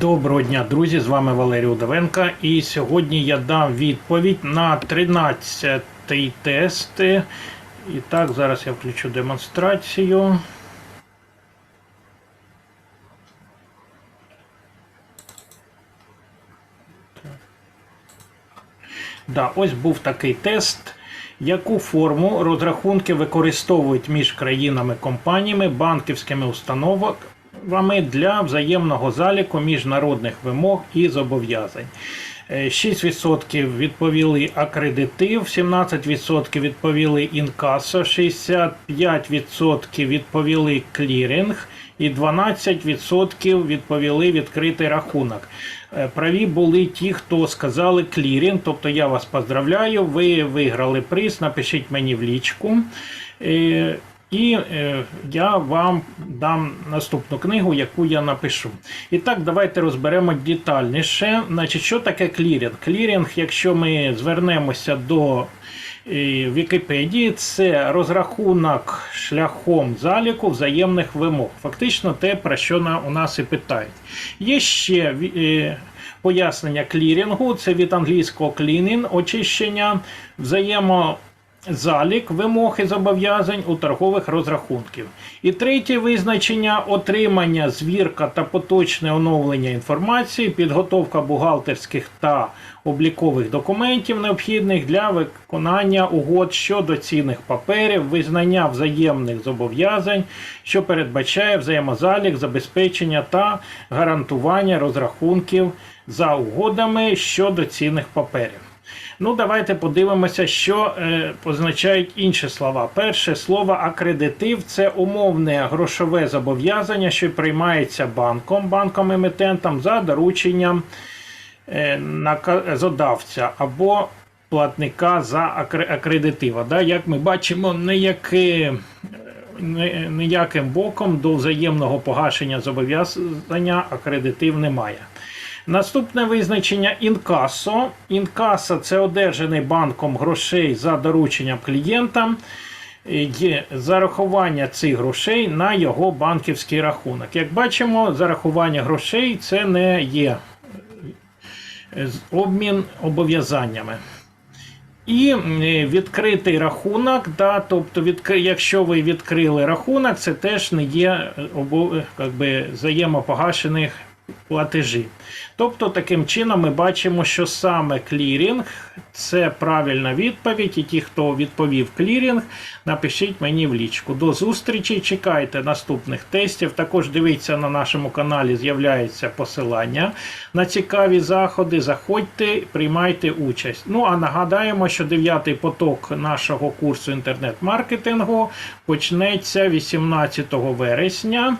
Доброго дня, друзі! З вами Валерій Удовенко. І сьогодні я дам відповідь на 13-й тест. І так, зараз я включу демонстрацію. Да, ось був такий тест. Яку форму розрахунки використовують між країнами, компаніями, банківськими установами для взаємного заліку міжнародних вимог і зобов'язань? Е, 6% відповіли акредитив, 17% відповіли інкасо, 65% відповіли кліринг і 12% відповіли відкритий рахунок. Е, Праві були ті, хто сказали клірінг, тобто я вас поздравляю, ви виграли приз, напишіть мені в лічку. І е, я вам дам наступну книгу, яку я напишу. І так, давайте розберемо детальніше. Значить, що таке клірінг? Клірінг, якщо ми звернемося до е, Вікіпедії, це розрахунок шляхом заліку взаємних вимог. Фактично те, про що на- у нас і питають. Є ще е, пояснення клірінгу, це від англійського cleaning, очищення взаємо. Залік вимог і зобов'язань у торгових розрахунків. І третє визначення отримання, звірка та поточне оновлення інформації, підготовка бухгалтерських та облікових документів, необхідних для виконання угод щодо цінних паперів, визнання взаємних зобов'язань, що передбачає взаємозалік, забезпечення та гарантування розрахунків за угодами щодо цінних паперів. Ну, давайте подивимося, що е, означають інші слова. Перше слово акредитив це умовне грошове зобов'язання, що приймається банком, банком-емитентом за дорученням е, наказодавця або платника за акре- акредитива. Да? Як ми бачимо, ніяке ніяким боком до взаємного погашення зобов'язання акредитив немає. Наступне визначення інкасо. Інкасо це одержаний банком грошей за дорученням клієнта. Є зарахування цих грошей на його банківський рахунок. Як бачимо, зарахування грошей це не є е, обмін обов'язаннями. І е, відкритий рахунок, да, тобто, якщо ви відкрили рахунок, це теж не є е, обо... взаємопогашених платежів. Тобто, таким чином ми бачимо, що саме клірінг це правильна відповідь, і ті, хто відповів клірінг, напишіть мені в лічку. До зустрічі, чекайте наступних тестів. Також дивіться на нашому каналі, з'являється посилання на цікаві заходи. Заходьте, приймайте участь. Ну а нагадаємо, що дев'ятий поток нашого курсу інтернет-маркетингу почнеться 18 вересня.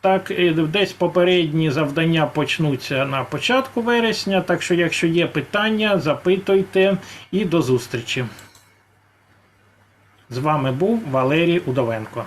Так, е, десь попередні завдання почнуться на початку вересня. Так що, якщо є питання, запитуйте і до зустрічі. З вами був Валерій Удовенко.